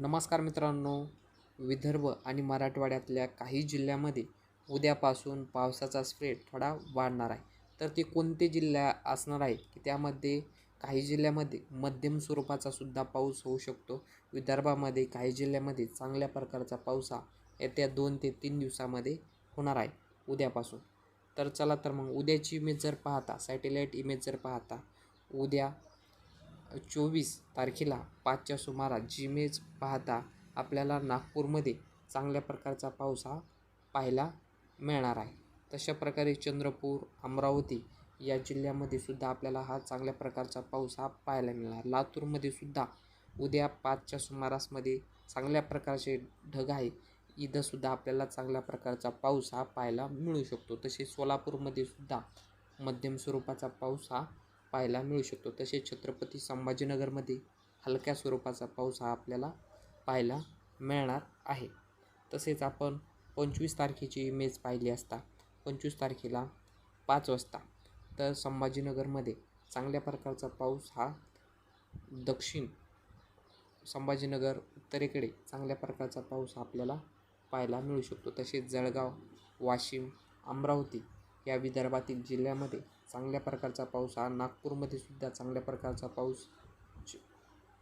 नमस्कार मित्रांनो विदर्भ आणि मराठवाड्यातल्या काही जिल्ह्यामध्ये उद्यापासून पावसाचा स्प्रेड थोडा वाढणार आहे. तर ते कोणते जिल्हा असणार आहे की त्यामध्ये काही जिल्ह्यामध्ये मध्यम स्वरूपाचा सुद्धा पाऊस होऊ शकतो. विदर्भामध्ये काही जिल्ह्यामध्ये चांगल्या प्रकारचा पाऊस हा येत्या दोन ते तीन दिवसामध्ये होणार आहे उद्यापासून. तर चला तर मग उद्याची इमेज जर पाहता सॅटेलाईट इमेज जर पाहता उद्या चोवीस तारखेला पाचच्या सुमारास जिमेज पाहता आपल्याला नागपूरमध्ये चांगल्या प्रकारचा पाऊस हा पाहायला मिळणार आहे. तशा प्रकारे चंद्रपूर अमरावती या जिल्ह्यामध्ये सुद्धा आपल्याला हा चांगल्या प्रकारचा पाऊस हा पाहायला मिळणार. लातूरमध्ये सुद्धा उद्या पाचच्या सुमारासमध्ये चांगल्या प्रकारचे ढग आहे इथंसुद्धा आपल्याला चांगल्या प्रकारचा पाऊस हा पाहायला मिळू शकतो. तसेच सोलापूरमध्ये सुद्धा मध्यम स्वरूपाचा पाऊस हा पाहायला मिळू शकतो. तसेच छत्रपती संभाजीनगरमध्ये हलक्या स्वरूपाचा पाऊस हा आपल्याला पाहायला मिळणार आहे. तसेच आपण पंचवीस तारखेची इमेज पाहिली असता पंचवीस तारखेला पाच वाजता तर संभाजीनगरमध्ये चांगल्या प्रकारचा पाऊस हा दक्षिण संभाजीनगर उत्तरेकडे चांगल्या प्रकारचा पाऊस आपल्याला पाहायला मिळू शकतो. तसेच जळगाव वाशिम अमरावती या विदर्भातील जिल्ह्यामध्ये चांगल्या प्रकारचा पाऊस हा नागपूरमध्ये सुद्धा चांगल्या प्रकारचा पाऊस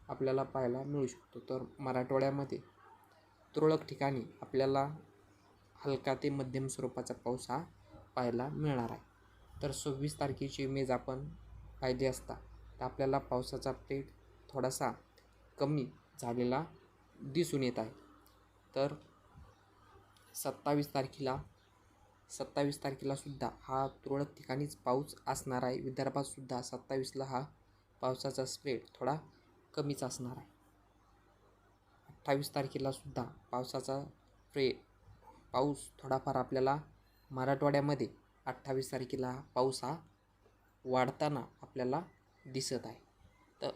आपल्याला पाहायला मिळू शकतो. तर मराठवाड्यामध्ये तुरळक ठिकाणी आपल्याला हलका ते मध्यम स्वरूपाचा पाऊस हा पाहायला मिळणार आहे. तर सव्वीस तारखेची इमेज आपण पाहिली असता तर आपल्याला पावसाचा प्लेट थोडासा कमी झालेला दिसून येत आहे. तर सत्तावीस तारखेला सत्तावीस तारखेला सुद्धा हा तुरळक ठिकाणीच पाऊस असणार आहे. विदर्भात सुद्धा सत्तावीसला हा पावसाचा स्प्रेड थोडा कमीच असणार आहे. अठ्ठावीस तारखेला सुद्धा पावसाचा स्प्रे पाऊस थोडाफार आपल्याला मराठवाड्यामध्ये अठ्ठावीस तारखेला हा पाऊस हा वाढताना आपल्याला दिसत आहे. तर